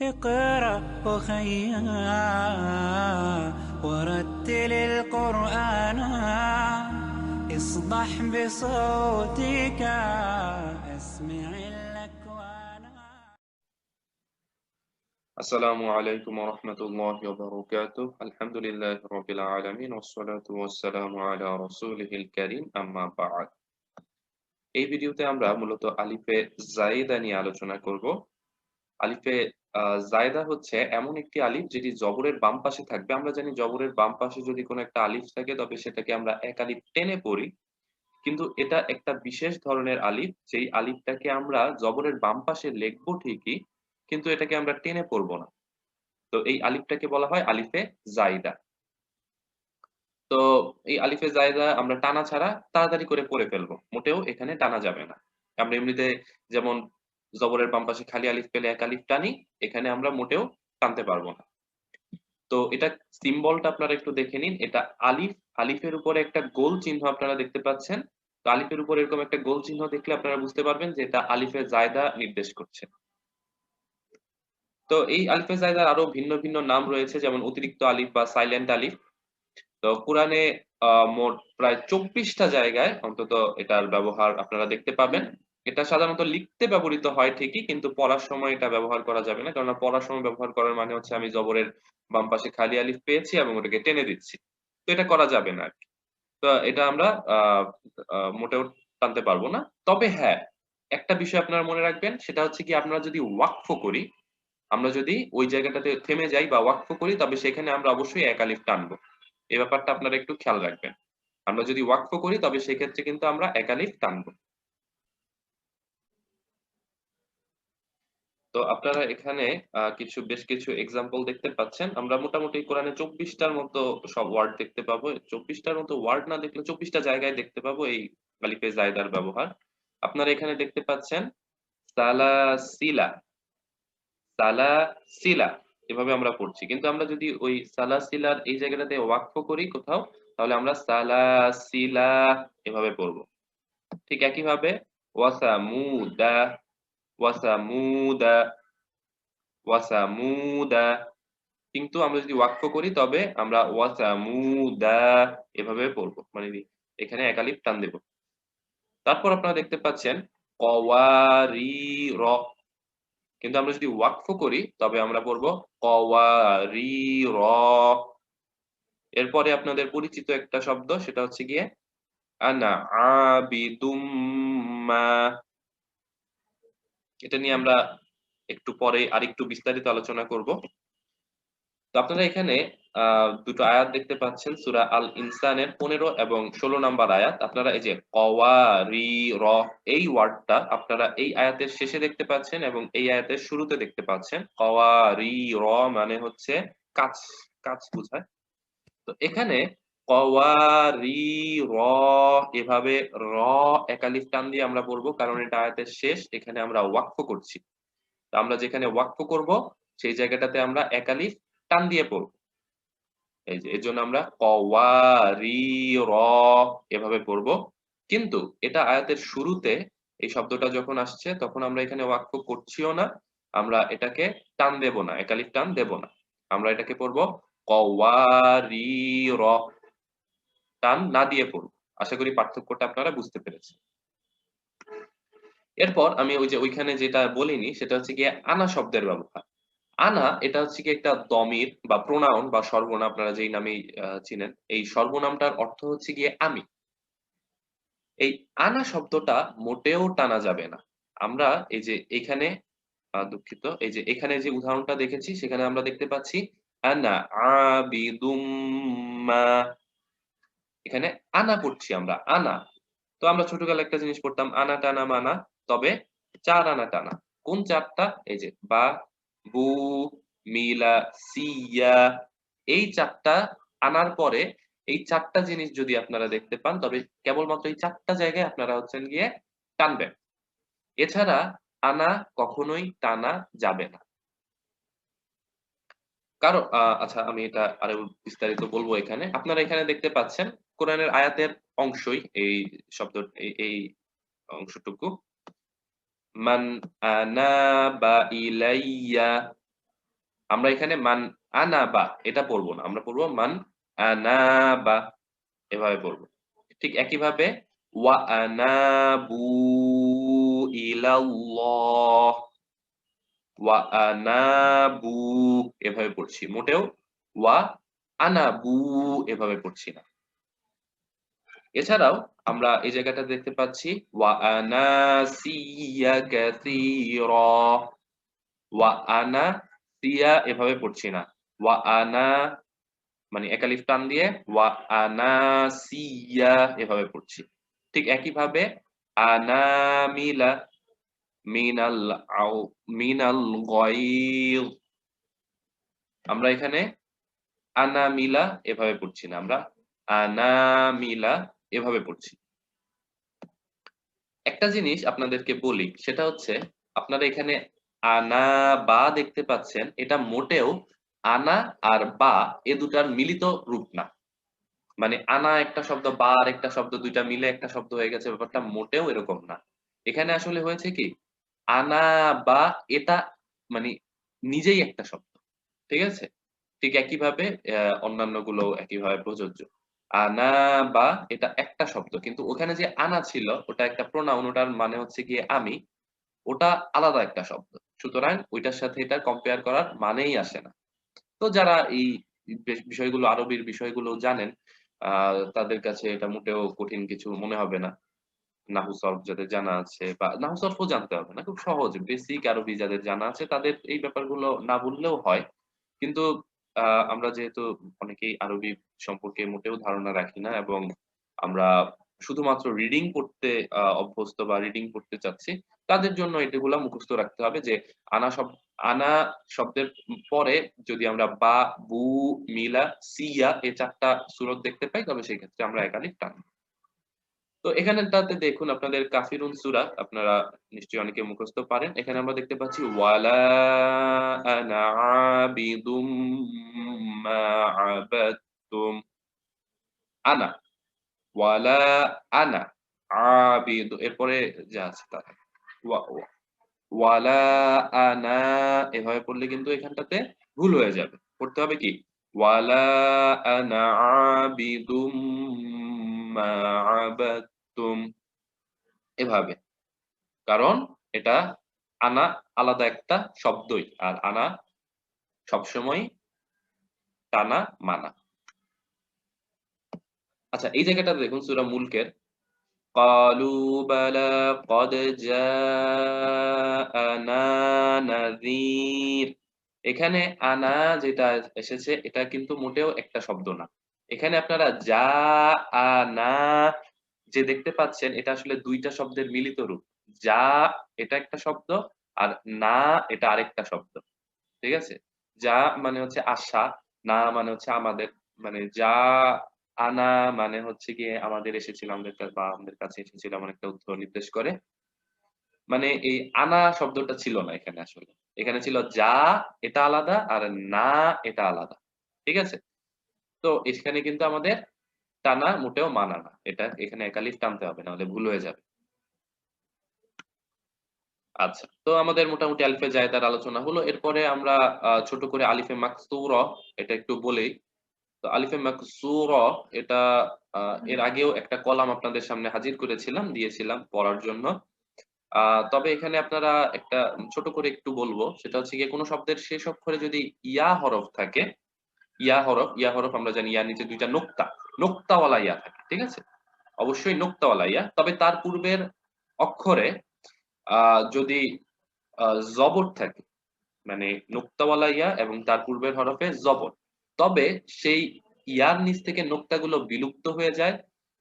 اقرأ أخيا ورتل القرآن اصدح بصوتك اسمع الأكوان السلام عليكم ورحمة الله وبركاته الحمد لله رب العالمين والصلاة والسلام على رسوله الكريم أما بعد এই ভিডিওতে আমরা মূলত আলিফে জায়েদা নিয়ে আলোচনা করব আলিফে আহ, জায়েদা হচ্ছে এমন একটি আলিফ যেটি জবরের বাম পাশে থাকবে। আমরা জানি জবরের বাম পাশে যদি কোনো একটা আলিফ থাকে, তবে সেটাকে আমরা এক আলিফ টেনে পড়ি। কিন্তু এটা একটা বিশেষ ধরনের আলিফ, যেই আলিফটাকে আমরা জবরের বাম পাশে লিখব ঠিকই, কিন্তু এটাকে আমরা টেনে পড়ব না। তো এই আলিফটাকে বলা হয় আলিফে জায়দা। তো এই আলিফে জায়দা আমরা টানা ছাড়া তাড়াতাড়ি করে পড়ে ফেলব। মোটেও এখানে টানা যাবে না। আমরা এমনিতে যেমন জবরের বাম পাশে খালি আলিফ পেলে এক আলিফ টানি, এখানে আমরা মোটেও টানতে পারব না। তো এটা সিম্বলটা আপনারা একটু দেখে নিন। এটা আলিফ, আলিফের উপরে একটা গোল চিহ্ন আপনারা দেখতে পাচ্ছেন। তো আলিফের উপর এরকম একটা গোল চিহ্ন দেখলে আপনারা বুঝতে পারবেন যে এটা আলিফের জায়দা নির্দেশ করছে। তো এই আলিফে জায়দার আরও ভিন্ন ভিন্ন নাম রয়েছে, যেমন অতিরিক্ত আলিফ বা সাইলেন্ট আলিফ। তো কোরআনে মোট প্রায় চব্বিশটা জায়গায় অন্তত এটার ব্যবহার আপনারা দেখতে পাবেন। এটা সাধারণত লিখতে ব্যবহৃত হয় ঠিকই, কিন্তু পড়ার সময় এটা ব্যবহার করা যাবে না। কারণ পড়ার সময় ব্যবহার করার মানে হচ্ছে আমি জবরের বাম পাশে খালি আলিফ পেয়েছি এবং ওটাকে টেনে দিচ্ছি। তো এটা করা যাবে না তো এটা আমরা মোটেও টানতে পারব না। তবে হ্যাঁ একটা বিষয় আপনারা মনে রাখবেন, সেটা হচ্ছে কি আপনারা যদি ওয়াকফ করি, আমরা যদি ওই জায়গাটাতে থেমে যাই বা ওয়াকফ করি, তবে সেখানে আমরা অবশ্যই এক আলিফ টানবো। এই ব্যাপারটা আপনারা একটু খেয়াল রাখবেন। আমরা যদি ওয়াকফ করি, তবে সেক্ষেত্রে কিন্তু আমরা একালিফ টানবো। তো আপনারা এখানে কিছু, বেশ কিছু এক্সাম্পল দেখতে পাচ্ছেন। আমরা মোটামুটি কোরআনে চব্বিশটার মতো সব ওয়ার্ড দেখতে পাবো। চব্বিশটার মতো ওয়ার্ড না দেখলে চব্বিশটা জায়গায় দেখতে পাবো এই আলিফে জায়দার ব্যবহার। আপনারা এখানে দেখতে পাচ্ছেন, সালাসিলা সালাসিলা, এভাবে আমরা পড়ছি। কিন্তু আমরা যদি ওই সালাসিলার এই জায়গাটাতে ওয়াকফ করি কোথাও, তাহলে আমরা সালাসিলা এভাবে পড়ব। ঠিক একই ভাবে ওয়াসামুদা ওয়াসামুদা ওয়াসামুদা। কিন্তু আমরা যদি ওয়াকফ করি, তবে আমরা ওয়াসামুদা এভাবে পড়ব। মানে এখানে একালিপ টান দেব। তারপর আপনারা দেখতে পাচ্ছেন কওয়ারি র কিন্তু আমরা যদি ওয়াকফ করি, তবে আমরা পড়ব কওয়ারি র এরপরে আপনাদের পরিচিত একটা শব্দ, সেটা হচ্ছে গিয়ে, আনা আবিদুম মা এটা নিয়ে আমরা একটু পরে আরেকটু বিস্তারিত আলোচনা করব। তো আপনারা এখানে দুটো আয়াত দেখতে পাচ্ছেন, সুরা আল ইনসানের পনেরো এবং ষোলো নাম্বার আয়াত। আপনারা এই যে কওয়ারি র এই ওয়ার্ডটা আপনারা এই আয়াতের শেষে দেখতে পাচ্ছেন এবং এই আয়াতের শুরুতে দেখতে পাচ্ছেন। কওয়ারি র মানে হচ্ছে কাজ কাজ বোঝায়। তো এখানে কওয়ারি র, এভাবে র একালিফ টান দিয়ে আমরা পড়ব, কারণ এটা আয়াতের শেষ, এখানে আমরা ওয়াকফ করছি। তো আমরা যেখানে ওয়াকফ করব, সেই জায়গাটাতে আমরা একালিফ টান দিয়ে পড়ব। এই যে, এর জন্য আমরা কওয়ারি, র এভাবে পড়ব। কিন্তু এটা আয়াতের শুরুতে, এই শব্দটা যখন আসছে, তখন আমরা এখানে ওয়াকফ করছিও না, আমরা এটাকে টান দেব না, একালিফ টান দেব না। আমরা এটাকে পড়ব কওয়ারি, র। টান না দিয়ে পড়ব আশা করি পার্থক্যটা আপনারা বুঝতে পেরেছেন। এরপর আমি ওই যে ওইখানে যেটা বলিনি, সেটা হচ্ছে গিয়ে আনা শব্দের ব্যবহার। আনা, এটা হচ্ছে কি একটা দমির বা প্রোনাউন বা সর্বনাম, আপনারা যেই নামেই চিনেন, এই সর্বনামটার অর্থ হচ্ছে গিয়ে আমি। এই আনা শব্দটা মোটেও টানা যাবে না। আমরা এই যে এখানে দুঃখিত, এই যে এখানে যে উদাহরণটা দেখেছি, সেখানে আমরা দেখতে পাচ্ছি, আনা আবিদুম মা এখানে আনা পড়ছি আমরা, আনা। তো আমরা ছোটবেলায় একটা জিনিস পড়তাম, আনা টানা মানা, তবে চার আনা টানা। কোন চারটা? এই যে, বা, বু, মিলা, সিয়া, এই চারটা আনার পরে এই চারটা জিনিস যদি আপনারা দেখতে পান, তবে কেবলমাত্র এই চারটা জায়গায় আপনারা হচ্ছেন গিয়ে টানবেন। এছাড়া আনা কখনোই টানা যাবে না। কারণ আচ্ছা আমি এটা আরও বিস্তারিত বলব এখানে। আপনারা এখানে দেখতে পাচ্ছেন কোরআনের আয়াতের অংশই এই শব্দ, এই অংশটুকু। মান আনাবা ইলাইয়া। আমরা এখানে মান আনাবা, এটা পড়ব না, আমরা পড়ব মান আনাবা, এভাবে পড়ব। ঠিক একইভাবে, ওয়া আনাবু ইলাল্লাহ। ওয়া আনাবু, এভাবে পড়ছি, মোটেও ওয়া আনাবু, এভাবে পড়ছি না। এছাড়াও আমরা এই জায়গাটা দেখতে পাচ্ছি, ওয়া আনা সিয়া এভাবে পড়ছি না আনা মানে একালিফ টান দিয়ে, ওয়া আনাসিয়া এভাবে পড়ছি। ঠিক একইভাবে আনামিলা মিনাল মিনাল গয়দ আমরা এখানে আনামিলা এভাবে পড়ছি না, আমরা আনামিলা এভাবে পড়ছি। একটা জিনিস আপনাদেরকে বলি, সেটা হচ্ছে আপনারা এখানে আনা, বা দেখতে পাচ্ছেন, এটা মোটেও আনা আর বা এ দুটার মিলিত রূপ না। মানে আনা একটা শব্দ, বা আর একটা শব্দ, দুইটা মিলে একটা শব্দ হয়ে গেছে, ব্যাপারটা মোটেও এরকম না। এখানে আসলে হয়েছে কি, আনা, বা এটা মানে নিজেই একটা শব্দ, ঠিক আছে? ঠিক একইভাবে অন্যান্যগুলো একইভাবে প্রযোজ্য। আনা বা এটা একটা শব্দ, কিন্তু ওখানে যে আনা ছিল, ওটা একটা প্রোনাউন ওটার মানে হচ্ছে গিয়ে আমি, ওটা আলাদা একটা শব্দ। সুতরাং ওইটার সাথে এটা কম্পেয়ার করার মানেই আসে না। তো যারা এই বিষয়গুলো, আরবির বিষয়গুলো জানেন তাদের কাছে এটা মোটেও কঠিন কিছু মনে হবে না। নাহু যাদের জানা আছে বা নাহু জানতে হবে না, খুব সহজ। বেসিক আরবি যাদের জানা আছে, তাদের এই ব্যাপারগুলো না বললেও হয়। কিন্তু আমরা যেহেতু অনেকেই আরবি সম্পর্কে মোটেও ধারণা রাখি না এবং আমরা শুধুমাত্র রিডিং করতে অভ্যস্ত বা রিডিং করতে চাচ্ছি, তাদের জন্য এটাগুলো মুখস্থ রাখতে হবে যে আনা শব্দ আনা শব্দের পরে যদি আমরা বা, বু, মিলা, সিয়া এই চারটা সুরত দেখতে পাই, তবে সেই ক্ষেত্রে আমরা একাধিক টান তো এখানেটাতে দেখুন আপনাদের কাফিরুন সুরা, আপনারা নিশ্চয়ই অনেকে মুখস্থ পারেন। এখানে আমরা দেখতে পাচ্ছি, ওয়ালা আনা আনা, ওয়ালা আনা আবিদ। এরপরে যা আছে তা। ওয়ালা আনা, এভাবে পড়লে কিন্তু এখানটাতে ভুল হয়ে যাবে। পড়তে হবে কি? ওয়ালা আনা আবিদুম এভাবে। কারণ এটা আনা আলাদা একটা শব্দই। আর আনা সবসময় টানা মানা। আচ্ছা এই জায়গাটা দেখুন, সুরা মুলকের। কালু বালা কদ আনা নাযীর। এখানে আনা যেটা এসেছে, এটা কিন্তু মোটেও একটা শব্দ না। এখানে আপনারা যা, আ, না যে দেখতে পাচ্ছেন, এটা আসলে দুইটা শব্দের মিলিত রূপ। যা, এটা একটা শব্দ আর না, এটা আরেকটা শব্দ। ঠিক আছে? যা মানে হচ্ছে আশা, না মানে হচ্ছে আমাদের মানে যা আনা মানে হচ্ছে গিয়ে আমাদের এসেছিল, আমাদের বা আমাদের কাছে এসেছিল এমন একটা উত্তর নির্দেশ করে। মানে এই আনা শব্দটা ছিল না এখানে আসলে। এখানে ছিল যা, এটা আলাদা আর না, এটা আলাদা। ঠিক আছে? তো এখানে কিন্তু আমাদের টানা মোটেও মানা না। এটা এখানে একালিফ টানতে হবে, নাহলে ভুল হয়ে যাবে। আচ্ছা তো আমাদের মোটামুটি আলিফে জায়দার আলোচনা হলো। এরপরে আমরা ছোট করে আলিফে মাকসুর, এটা একটু বলেই। তো আলিফে মাকসুর, এটা এর আগেও একটা কলাম আপনাদের সামনে হাজির করেছিলাম, দিয়েছিলাম পড়ার জন্য। তবে এখানে আপনারা একটা ছোট করে একটু বলব। সেটা হচ্ছে গিয়ে কোনো শব্দের শেষ অক্ষরে যদি ইয়া হরফ থাকে ইয়া হরফ ইয়া হরফ আমরা জানি ইয়া নিচে দুইটা নোক্তা, নোক্তাওয়ালা ইয়া থাকে, ঠিক আছে? অবশ্যই নোক্তাওয়ালা ইয়া। তবে তার পূর্বের অক্ষরে যদি জবর থাকে মানে নোক্তাওয়ালা ইয়া এবং তার পূর্বের হরফে জবর, তবে সেই ইয়ার নিচ থেকে নোক্তাগুলো বিলুপ্ত হয়ে যায়।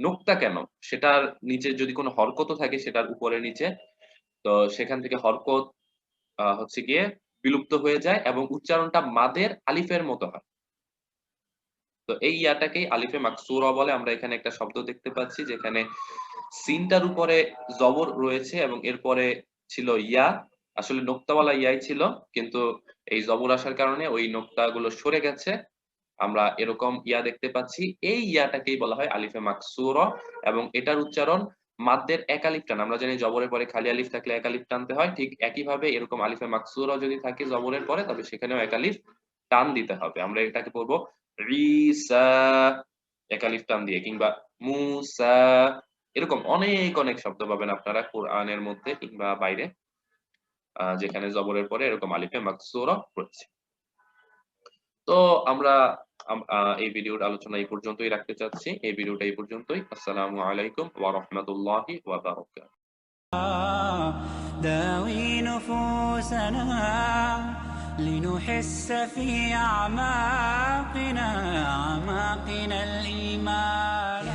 নোক্তা কেন? সেটার নিচে যদি কোনো হরকত থাকে, সেটার উপরে নিচে, তো সেখান থেকে হরকত হচ্ছে গিয়ে বিলুপ্ত হয়ে যায় এবং উচ্চারণটা মাদের আলিফের মতো হয়। তো এই ইয়াটাকেই আলিফে মাকসুরা বলে আমরা এখানে একটা শব্দ দেখতে পাচ্ছি, যেখানে সিনটার উপরে জবর রয়েছে এবং এরপরে ছিল ইয়া। আসলে নোক্তাওয়ালা ইয়াই ছিল, কিন্তু এই জবর আসার কারণে ওই নোক্তাগুলো সরে গেছে। আমরা এরকম ইয়া দেখতে পাচ্ছি। এই ইয়াটাকেই বলা হয় আলিফে মাকসুর এবং এটার উচ্চারণ মাদ্দের এক আলিফ টান। আমরা জানি জবরের পরে খালি আলিফ থাকলে এক আলিফ টানতে হয়। ঠিক একইভাবে এরকম আলিফে মাকসুরাও যদি থাকে জবরের পরে, তবে সেখানেও এক আলিফ টান দিতে হবে। আমরা এটাকে পড়ব ঈসা এক আলিফ দিয়ে, কিংবা মুসা। এরকম অনেক অনেক শব্দ পাবেন আপনারা কোরআনের মধ্যে কিংবা বাইরে যেখানে জবরের পরে এরকম আলিফে মাকসুরা রয়েছে। তো আমরা এই ভিডিওর আলোচনা এই পর্যন্তই রাখতে চাচ্ছি। এই ভিডিওটা এই পর্যন্তই। আসসালামু আলাইকুম ওয়া রাহমাতুল্লাহি ওয়া বারাকাতুহু। দাওয়ি لنحس في أعماقنا أعماقنا الإيمان.